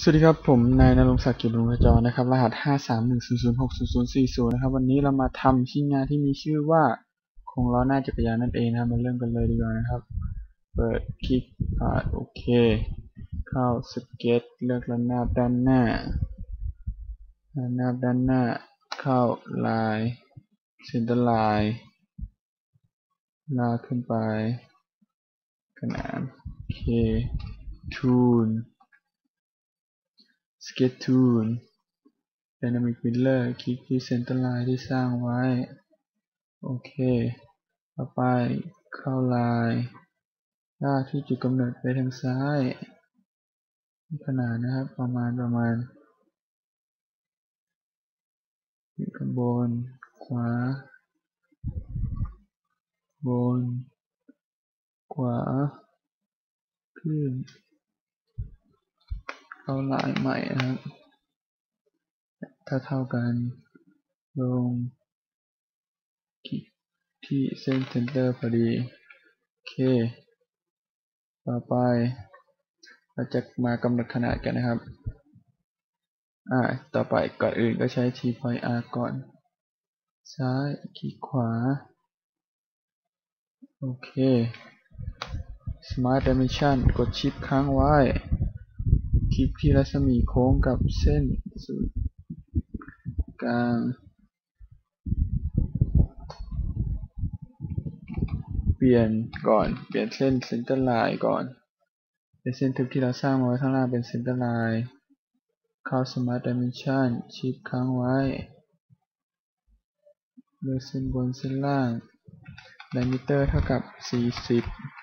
สวัสดีครับ ผมนายนรงศักดิ์กิจบุญขจรนะครับ รหัส 531006040 นะครับ วันนี้เรามาทำชิ้นงานที่มีชื่อว่าโครงล้อหน้าจักรยานนั่นเองนะครับ มาเริ่มกันเลยดีกว่านะครับ เปิดคลิกผ่านโอเค เข้าสเก็ตเลือกระนาบด้านหน้าระนาบด้านหน้า เข้าลายเซนเตอร์ไลน์ลากขึ้นไปขนานโอเคทูน Sketch Tool Dynamic Miller คลิกที่ Center Line ที่สร้างไว้ โอเค ต่อไปเข้าลายลากที่จุดกำเนิดไปทางซ้าย ขนาดนะครับ ประมาณประมาณข้างบน ขวา บน ขวา ขึ้น เข้าลายใหม่นะครับ ถ้าเท่ากัน ลง ที่เส้นเซนเตอร์พอดี โอเค ต่อไป เราจะมากำหนดขนาดกันนะครับ อ่า ต่อไปก่อนอื่นก็ใช้ t point r ก่อน ซ้ายคลิกขวา โอเค smart dimension กดชิปค้างไว้ คลิกที่รัศมีโค้งกับเส้นศูนย์กลางเปลี่ยนก่อน เปลี่ยนเส้นเซนเตอร์ไลน์ก่อน เป็นเส้นทึบที่เราสร้างมาไว้ข้างล่างเป็นเซนเตอร์ไลน์เข้า Smart Dimension ชิปค้างไว้เลือกเส้นบนเส้นล่าง Diameter เท่ากับ 40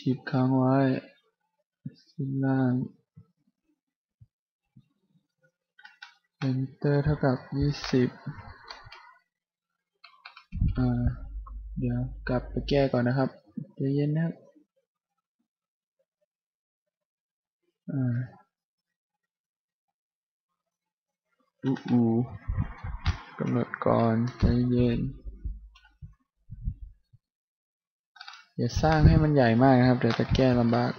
ชิปค้างไว้สิ้นล่าง enter เท่ากับ 20 อ่า เดี๋ยวกลับไปแก้ก่อนนะครับใจเย็นนะครับ อ่าอู้อูกำหนดก่อนใจเย็น อย่าสร้างให้มันใหญ่มากนะครับ เดี๋ยวจะแก้ลำบาก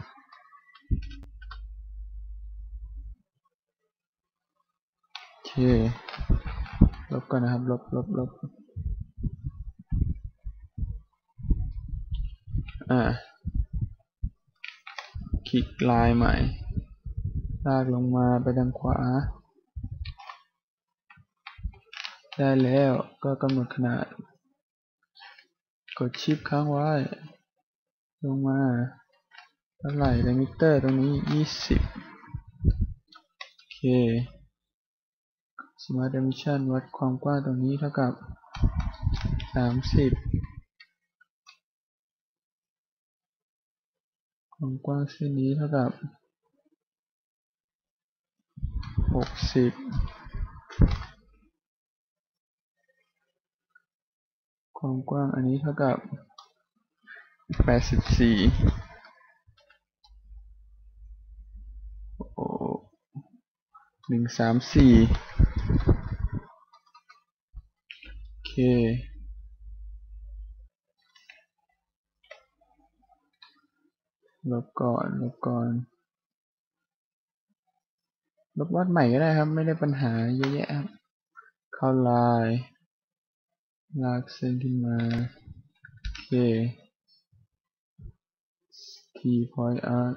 โอเคลบก่อนนะครับ ลบลบลบอ่า คลิกลายใหม่ ลากลงมาไปทางขวา ได้แล้วก็กำหนดขนาด กดชิปค้างไว้ ลงมาเท่าไหร่ไดมิเตอร์ตรงนี้20โอเค Smart Dimension วัดความกว้างตรงนี้เท่ากับ30ความกว้างเส้นนี้เท่ากับ60ความกว้างอันนี้เท่ากับ 84โอ้หนึ่งสามสี่โอเคลบก่อนลบก่อนลบวัดใหม่ก็ได้ครับ ไม่ได้ปัญหาเยอะแยะครับ เข้าลาย ลากเส้นขึ้นมา โอเค t point arc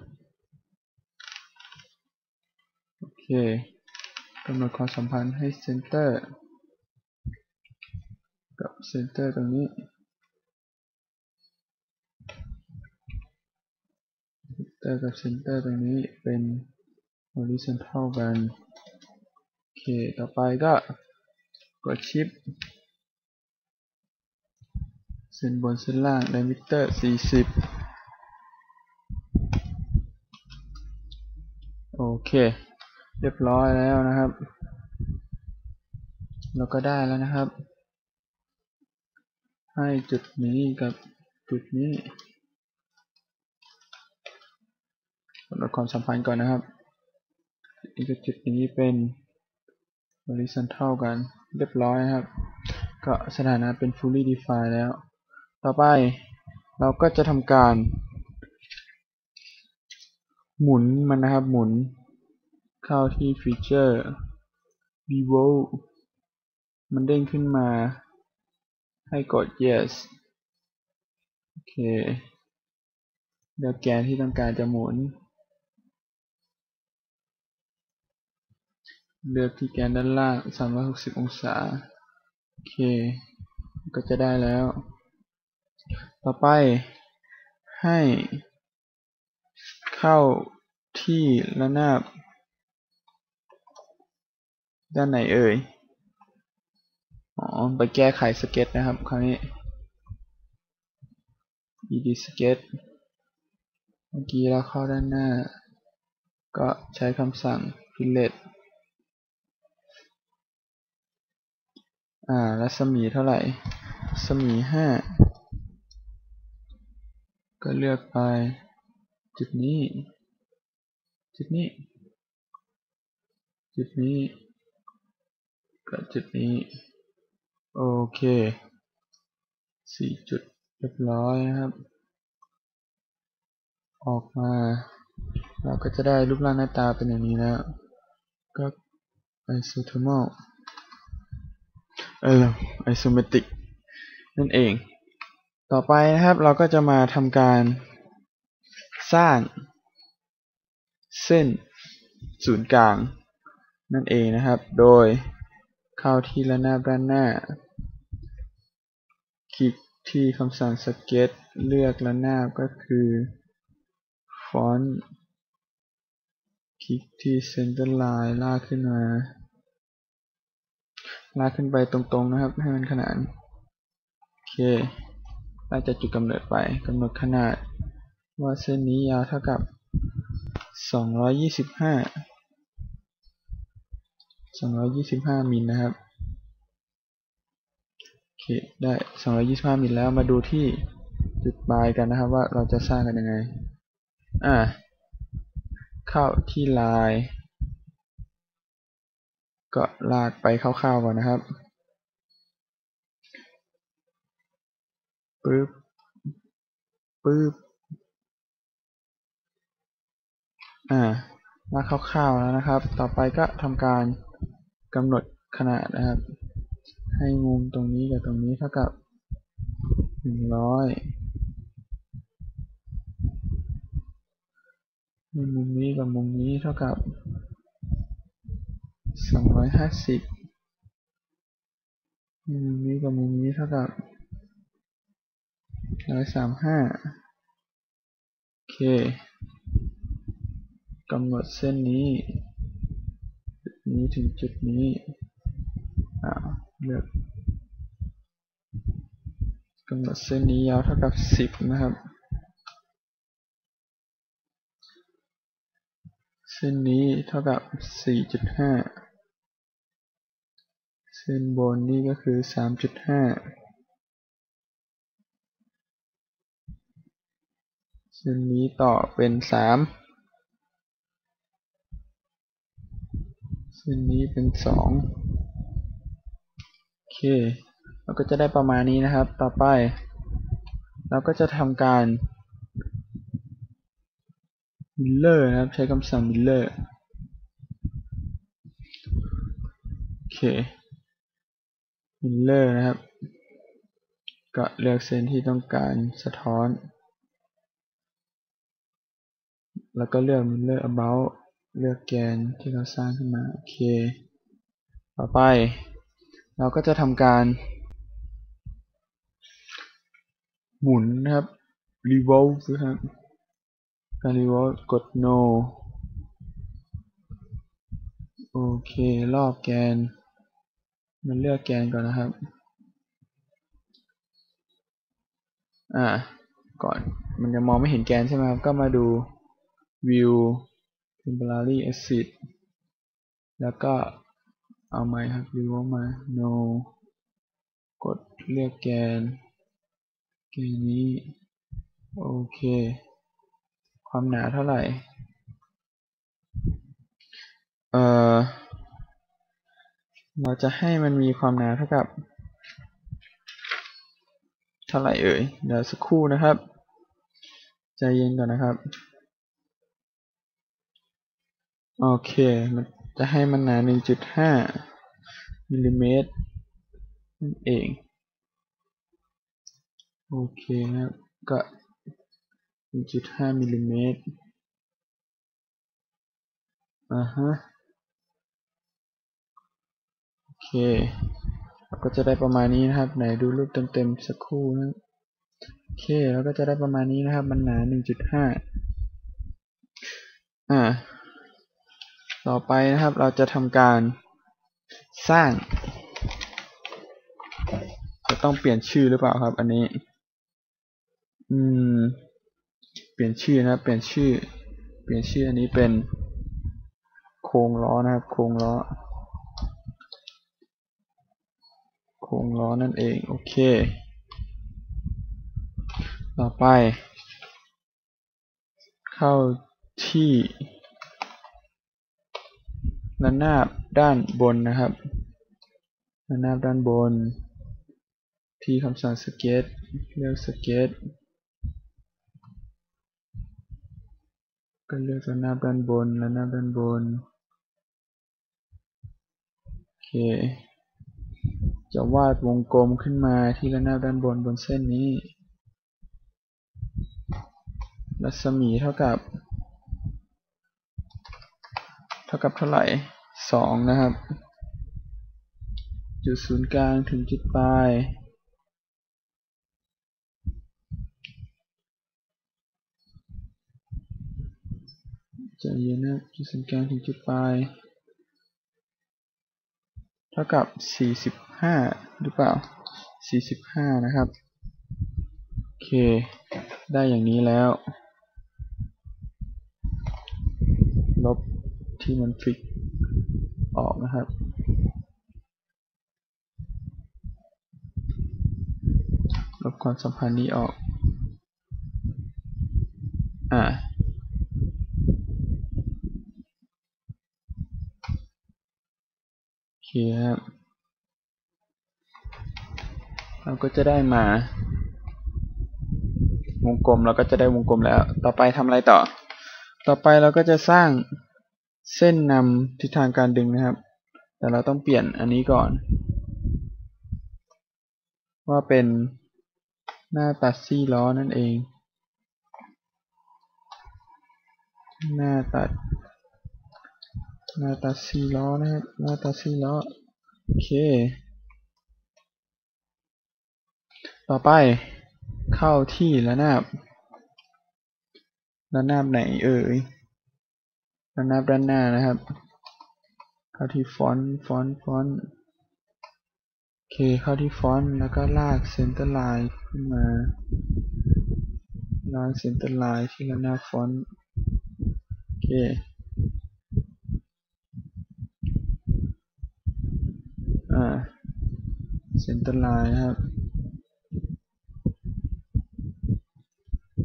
โอเคกำหนดความสัมพันธ์ให้เซนเตอร์กับเซนเตอร์ตรงนี้เซนเตอร์กับเซนเตอร์ตรงนี้เป็น horizontal กันโอเค ต่อไปก็กดชิปเส้นบนเส้นล่าง diameter 40 โอเค เรียบร้อยแล้วนะครับ เราก็ได้แล้วนะครับ ให้จุดนี้กับจุดนี้กำหนดความสัมพันธ์ก่อนนะครับนี่กับจุดนี้เป็น horizontal กันเรียบร้อยนะครับ ก็สถานะเป็น fully defined แล้ว ต่อไปเราก็จะทำการ หมุนมันนะครับหมุน เข้าที่ฟีเจอร์ Vivo มันเด้งขึ้นมา ให้กด yes โอเคเลือกแกนที่ต้องการจะหมุน เลือกที่แกนด้านล่าง 360 องศา โอเค ก็จะได้แล้ว ต่อไปให้ เข้าที่ระนาบ ด้านไหนเอ่ย อ๋อ ไปแก้ไขสเก็ตนะครับ คราวนี้ ed sketch เมื่อกี้เราเข้าด้านหน้า ก็ใช้คำสั่ง fillet อ่า รัศมีเท่าไหร่ รัศมีห้า ก็เลือกไป จุดนี้ จุดนี้ จุดนี้กับจุดนี้ โอเคสี่จุดเรียบร้อยนะครับ ออกมา เราก็จะได้รูปร่างหน้าตาเป็นอย่างนี้แล้ว ก็ isothermal เออ isometric นั่นเอง ต่อไปนะครับเราก็จะมาทำการ สร้าง เส้นศูนย์กลาง นั่นเองนะครับ โดยเข้าที่ระนาบด้านหน้า คลิกที่คำสั่ง sketch เลือกระนาบก็คือ font คลิกที่ center line ลากขึ้นมา ลากขึ้นไปตรงๆนะครับ ให้มันขนาน โอเคไล่จากจุดกำเนิดไปกำหนดขนาด ว่าเส้นนี้ยาวเท่ากับ 225 225 มิลนะครับ โอเค ได้ 225 มิลแล้ว มาดูที่จุดปลายกันนะครับ ว่าเราจะสร้างกันยังไง อ่า เข้าที่ลาย ก็ลากไปคร่าวๆก่อนนะครับปึ๊บปึ๊บ อ่าลากคร่าวๆแล้วนะครับ ต่อไปก็ทำการกำหนดขนาดนะครับ ให้มุมตรงนี้กับตรงนี้เท่ากับ100ให้มุมนี้กับมุมนี้เท่ากับ250ให้มุมนี้กับมุมนี้เท่ากับ135โอเค กำหนดเส้นนี้จุดนี้ถึงจุดนี้เลือกกำหนดเส้นนี้ยาวเท่ากับ 10 นะครับ เส้นนี้เท่ากับ 4.5 เส้นบนนี่ก็คือ 3.5เส้นนี้ต่อเป็น3 เส้นนี้เป็น2โอเค เราก็จะได้ประมาณนี้นะครับ ต่อไป เราก็จะทำการมิลเลอร์นะครับ ใช้คำสั่งมิลเลอร์โอเคมิลเลอร์นะครับ ก็เลือกเส้นที่ต้องการสะท้อน แล้วก็เลือก mirror about เลือกแกนที่เราสร้างขึ้นมา โอเค ต่อไป เราก็จะทำการ หมุนนะครับ revolve นะครับ การ revolve กด no โอเค รอบแกน มันเลือกแกนก่อนนะครับ อ่า ก่อน มันจะมองไม่เห็นแกนใช่ไหมครับ ก็มาดู view temporary exit แล้วก็เอาใหมครับ revolve มา no กดเลือกแกน แกนนี้ โอเค ความหนาเท่าไหร่ เอ่อเราจะให้มันมีความหนาเท่ากับ เท่าไหร่เอ่ย เดี๋ยวสักครู่นะครับ ใจเย็นก่อนนะครับ โอเค มันจะให้มันหนา 1.5มิลลิเมตรนั่นเอง โอเคนะครับ ก็ 1.5มิลลิเมตรอ่าฮะ โอเคเราก็จะได้ประมาณนี้นะครับ ไหนดูรูปเต็มๆสักครู่นะโอเคเราก็จะได้ประมาณนี้นะครับ มันหนา 1.5 อ่า ต่อไปนะครับเราจะทำการสร้าง จะต้องเปลี่ยนชื่อหรือเปล่าครับ อันนี้ อืม เปลี่ยนชื่อนะครับเปลี่ยนชื่อ เปลี่ยนชื่ออันนี้เป็น โครงล้อนะครับ โครงล้อ โครงล้อนั่นเอง โอเค ต่อไป เข้าที่ ระนาบด้านบนนะครับระนาบด้านบน ที่คำสั่งสเก็ตเลือกสเก็ตก็เลือกระนาบด้านบนระนาบด้านบนโอเคจะวาดวงกลมขึ้นมาที่ระนาบด้านบนบนเส้นนี้ รัศมีเท่ากับ เท่ากับเท่าไหร่ สองนะครับ จุดศูนย์กลางถึงจุดปลาย จะเย็นนะจุดศูนย์กลางถึงจุดปลาย เท่ากับสี่สิบห้าหรือเปล่าสี่สิบห้านะครับ โอเค ได้อย่างนี้แล้ว ลบที่มันฟิก ออกนะครับลบความสัมพันธ์นี้ออก อ่า โอเคครับ เราก็จะได้มา วงกลมเราก็จะได้วงกลมแล้ว ต่อไปทำอะไรต่อ ต่อไปเราก็จะสร้าง เส้นนำทิศทางการดึงนะครับ แต่เราต้องเปลี่ยนอันนี้ก่อน ว่าเป็นหน้าตัดซี่ล้อนั่นเอง หน้าตัด หน้าตัดซี่ล้อนะครับ หน้าตัดซี่ล้อ โอเค ต่อไปเข้าที่ระนาบระนาบไหนเอ่ย ระนาบด้านหน้านะครับ เข้าที่ฟอนต์ฟอนต์ฟอนต์โอเคเข้าที่ฟอนต์แล้วก็ลากเซนเตอร์ไลน์ขึ้นมาลากเซนเตอร์ไลน์ที่ระนาบฟอนต์โอเคอ่าเซนเตอร์ไลน์ครับ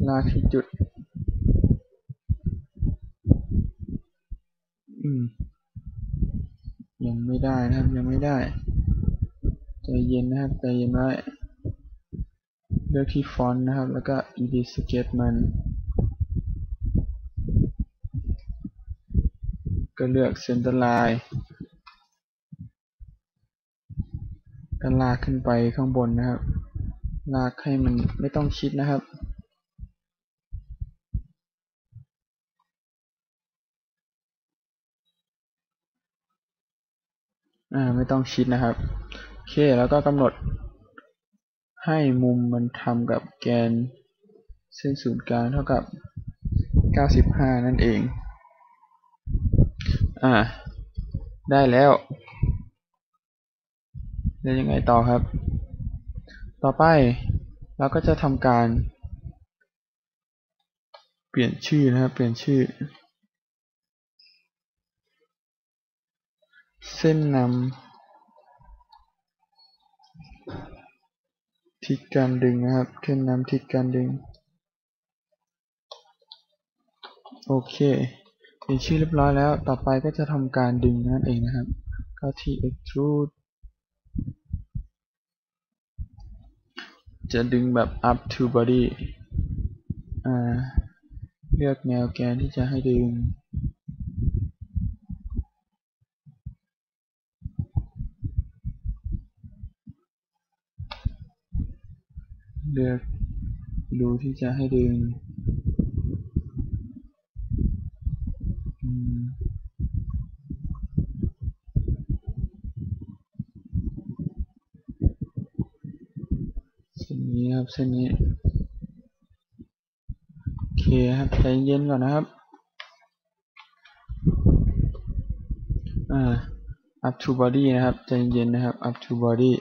ลากที่จุด อืม ยังไม่ได้นะครับ ยังไม่ได้ ใจเย็นนะครับ ใจเย็นไว้เลือกที่ฟอนต์นะครับ แล้วก็ edit sketch มัน ก็เลือก center line ก็ลากขึ้นไปข้างบนนะครับ ลากให้มันไม่ต้องชิดนะครับ อ่าไม่ต้องชิดนะครับ โอเค แล้วก็กำหนด ให้มุมมันทำกับแกนเส้นศูนย์กลางเท่ากับ 95 นั่นเอง อ่า ได้แล้ว แล้วยังไงต่อครับ ต่อไปเราก็จะทำการ เปลี่ยนชื่อนะครับ เปลี่ยนชื่อ เส้นนำทิศการดึงนะครับเส้นนำทิศการดึง โอเคเปลี่ยนชื่อเรียบร้อยแล้ว ต่อไปก็จะทำการดึงนั่นเองนะครับเข้าที่ extrude จะดึงแบบ up to body อ่าเลือกแนวแกนที่จะให้ดึง เลือกรูที่จะให้ดึงเส้นนี้ครับเส้นนี้ โอเคครับใจเย็นก่อนนะครับ อ่า up to body นะครับ ใจเย็นนะครับ up to body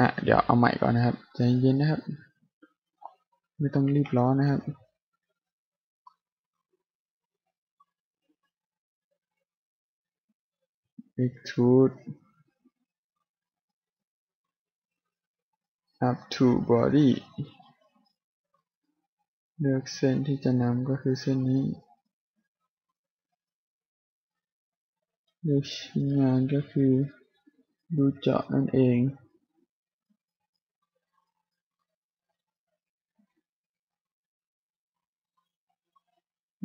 อะเดี๋ยวเอาใหม่ก่อนนะครับ ใจเย็นนะครับ ไม่ต้องรีบร้อนนะครับ extrude up to body เลือกเส้นที่จะนำก็คือเส้นนี้ เลือกชิ้นงานก็คือรูเจาะนั่นเอง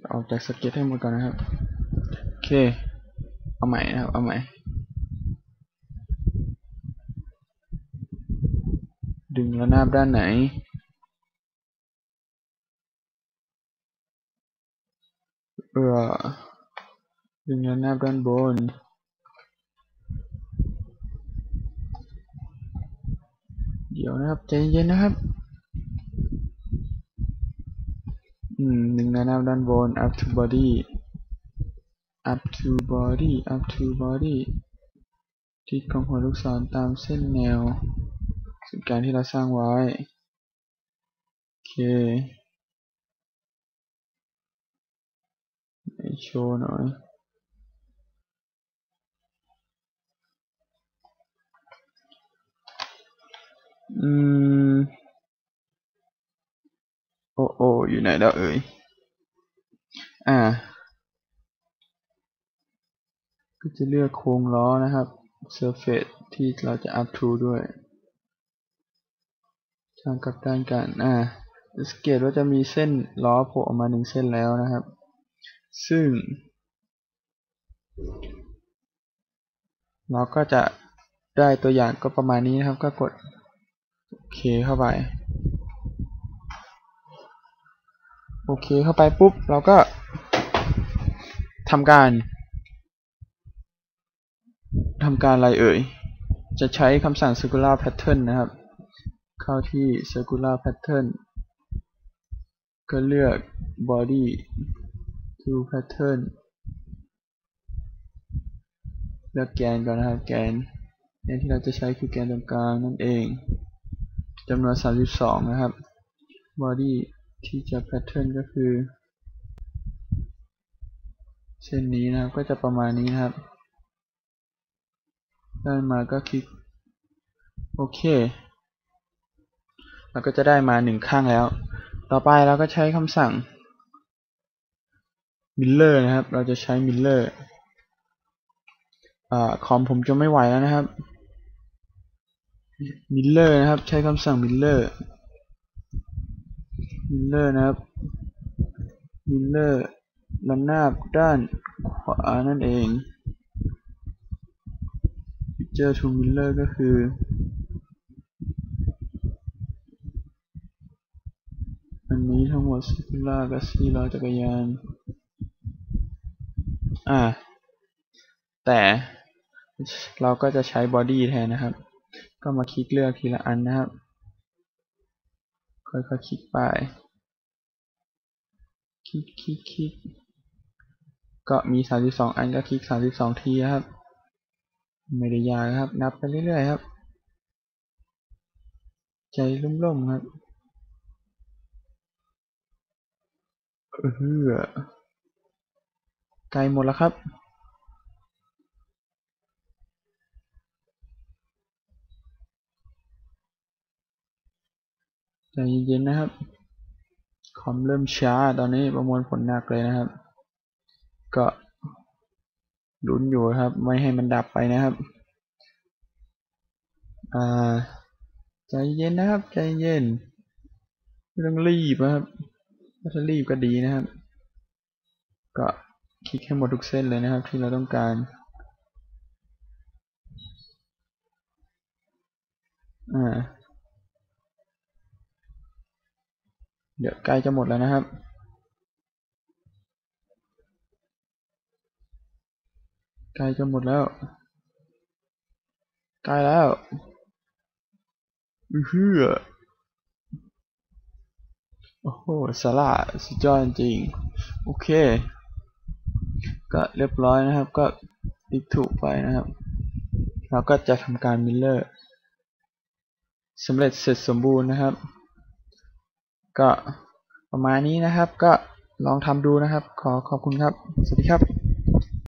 ออกจากสเก็ตให้หมดก่อนนะครับ โอเค เอาใหม่นะครับ เอาใหม่ ดึงระนาบด้านไหน เออดึงระนาบด้านบนเดี๋ยวนะครับใจเย็นนะครับ อืมดึงระนาบด้านบน up to body up to body up to body ทิศของหัวลูกศรตามเส้นแนวสุดการที่เราสร้างไว้ โอเคให้โชว์หน่อยอืม โอ้โออยู่ไหนแล้วเอ่ย อ่า ก็จะเลือกโครงล้อนะครับ surface ที่เราจะ up to ด้วยทางกับด้านกัน อ่าสังเกตว่าจะมีเส้นล้อโผล่ออกมาหนึ่งเส้นแล้วนะครับ ซึ่ง เราก็จะได้ตัวอย่างก็ประมาณนี้นะครับ ก็กดโอเคเข้าไป โอเคเข้าไปปุ๊บ เราก็ทำการทำการอะไรเอ่ย จะใช้คำสั่ง circular pattern นะครับ เข้าที่ circular pattern ก็เลือก body to pattern เลือกแกนก่อนนะครับ แกนแกนที่เราจะใช้คือแกนตรงกลางนั่นเองจำนวน 32 นะครับ body ที่จะ pattern ก็คือเส้นนี้นะครับก็จะประมาณนี้นะครับ ได้มาก็คลิก โอเค เราก็จะได้มาหนึ่งข้างแล้ว ต่อไปเราก็ใช้คำสั่ง miller นะครับ เราจะใช้ miller อ่าคอมผมจะไม่ไหวแล้วนะครับ miller นะครับ ใช้คำสั่งมิลเลอร์ miller miller นะครับ miller ระนาบด้านขวานั่นเอง picture to miller ก็คือ อันนี้ทั้งหมดซิคุล่ากับซีล้อจักรยาน อ่า แต่เราก็จะใช้บอดี้แทนนะครับ ก็มาคลิกเลือกทีละอันนะครับ ค่อยๆคลิกไป ลิกคลิกคลิกก็มี 32 อันก็คลิก 32 ทีครับ ไม่ได้ยากครับ นับไปเรื่อยๆครับ ใจร่มๆครับเออไกลหมดแล้วครับ ใจเย็นๆนะครับ คอมเริ่มช้าตอนนี้ประมวลผลหนักเลยนะครับ ก็ลุ้นอยู่ครับ ไม่ให้มันดับไปนะครับ อ่า ใจเย็นนะครับ ใจเย็นไม่ต้องรีบนะครับถ้ารีบก็ดีนะครับ ก็คลิกให้หมดทุกเส้นเลยนะครับ ที่เราต้องการอ่า เดี๋ยวใกล้จะหมดแล้วนะครับ ใกล้จะหมดแล้ว ใกล้แล้วอือฮือโอ้โหสาระสุดยอดจริง โอเค ก็เรียบร้อยนะครับ ก็ติดถูกไปนะครับ เราก็จะทำการมิลเลอร์สำเร็จเสร็จสมบูรณ์นะครับ ก็ประมาณนี้นะครับ ก็ลองทำดูนะครับ ขอขอบคุณครับ สวัสดีครับ